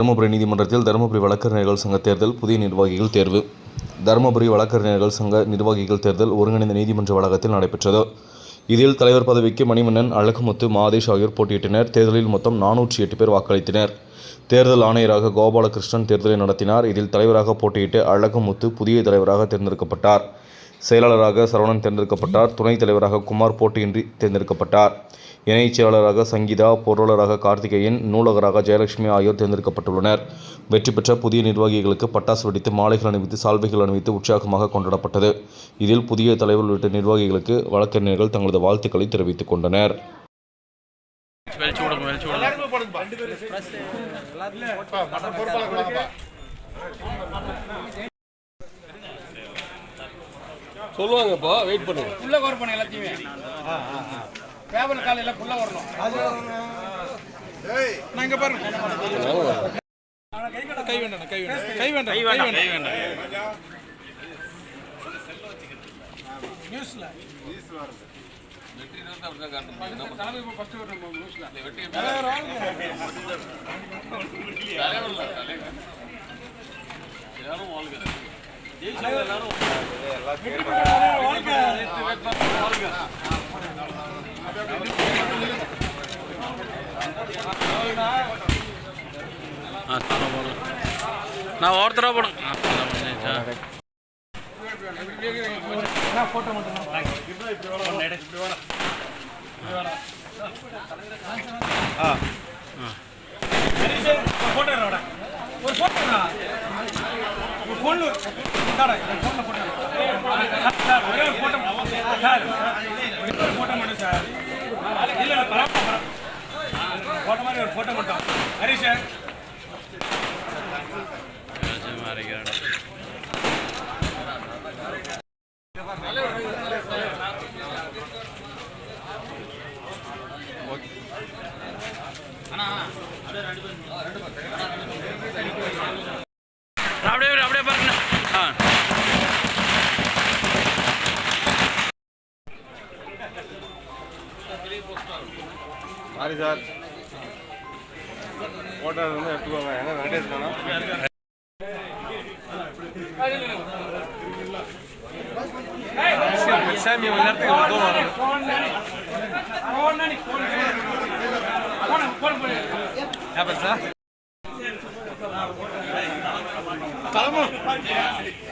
தருமபுரி நீதிமன்றத்தில் தருமபுரி வழக்கறிஞர்கள் சங்க தேர்தல் புதிய நிர்வாகிகள் தேர்வு. தருமபுரி வழக்கறிஞர்கள் சங்க நிர்வாகிகள் தேர்தல் ஒருங்கிணைந்த நீதிமன்ற வளாகத்தில் நடைபெற்றது. இதில் தலைவர் பதவிக்கு மணிமன்னன் அழகுமுத்து மாதேஷ் ஆகியோர் போட்டியிட்டனர். தேர்தலில் மொத்தம் நானூற்றி எட்டு பேர் வாக்களித்தனர். தேர்தல் ஆணையராக கோபாலகிருஷ்ணன் தேர்தலை நடத்தினார். இதில் தலைவராக போட்டியிட்டு அழகுமுத்து புதிய தலைவராக தேர்ந்தெடுக்கப்பட்டார். செயலாளராக சரவணன் தேர்ந்தெடுக்கப்பட்டார். துணைத் தலைவராக குமார் போட்டியின்றி தேர்ந்தெடுக்கப்பட்டார். இணைச் செயலாளராக சங்கீதா பொருளாளராக கார்த்திகேயன் நூலகராக ஜெயலட்சுமி ஆகியோர் தேர்ந்தெடுக்கப்பட்டுள்ளனர். வெற்றி பெற்ற புதிய நிர்வாகிகளுக்கு பட்டாசு வெடித்து மாலைகள் அணிவித்து சால்வைகள் அணிவித்து உற்சாகமாக கொண்டாடப்பட்டது. இதில் புதிய தலைவர் உள்ளிட்ட நிர்வாகிகளுக்கு வழக்கறிஞர்கள் தங்களது வாழ்த்துக்களை தெரிவித்துக் கொண்டனர். சொல்லுவாங்கப்பா வெயிட் பண்ணுங்க உள்ள வரணும் எல்லாத்தையுமே. பேப்பர் காலையில உள்ள வரணும். நான் இங்க பாருங்க. கை வேண்டாம். கை வேண்டாம் கை வேண்டாம். கை வேண்டாம் கை வேண்டாம். நியூஸ்ல தலைமை இப்போ ஃபர்ஸ்ட் வரணும் நியூஸ்ல ஆ தானே போடுங்க நான் ஒருத்தராக போடுங்க ஆ அதான் முடிஞ்சிருச்சா? போட்டோ மட்டும் ஆ ஒரு போட்டோ ஒரு ஃபோன் சார் என் ஃபோனில் போட்டோ சார் ஒரே ஒரு ஃபோட்டோ சார் ஒரே மட்டும் சார். இல்லை இல்லை பரவாயில்ல ஃபோட்டோ மாதிரி ஒரு ஃபோட்டோ மட்டும். Harish sir. Sorry sir. Photo வந்து எடுத்துக்கோங்க எங்க வெங்கடேஷ் தானா? சாமி ஒரு நேரத்துக்கு ஒரு தூரம் வரும் சார்? நீ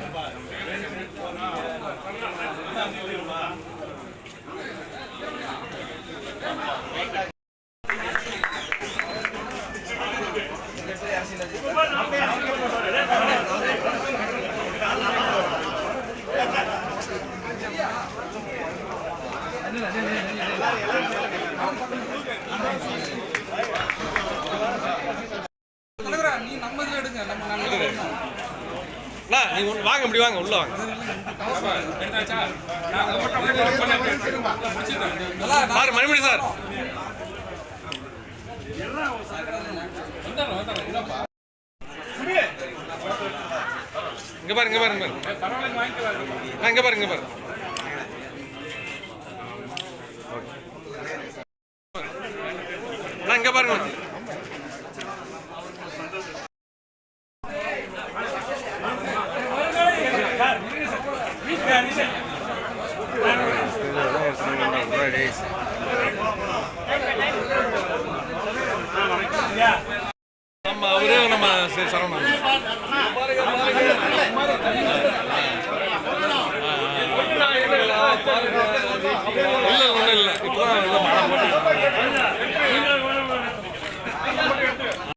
நீங்க உள்ள- வாங்க இப்படி வாங்க உள்ள வாங்க. Sir Manimani sir. இங்க பாருங்க பாருங்க பாருங்க ஆ, இங்க பாருங்க பாருங்க அண்ணா, இங்க பாருங்க. நம்ம அவரே நம்ம சரி, சரவணன். இல்ல ஒண்ணும் இல்ல. இப்போ மழை போட்டு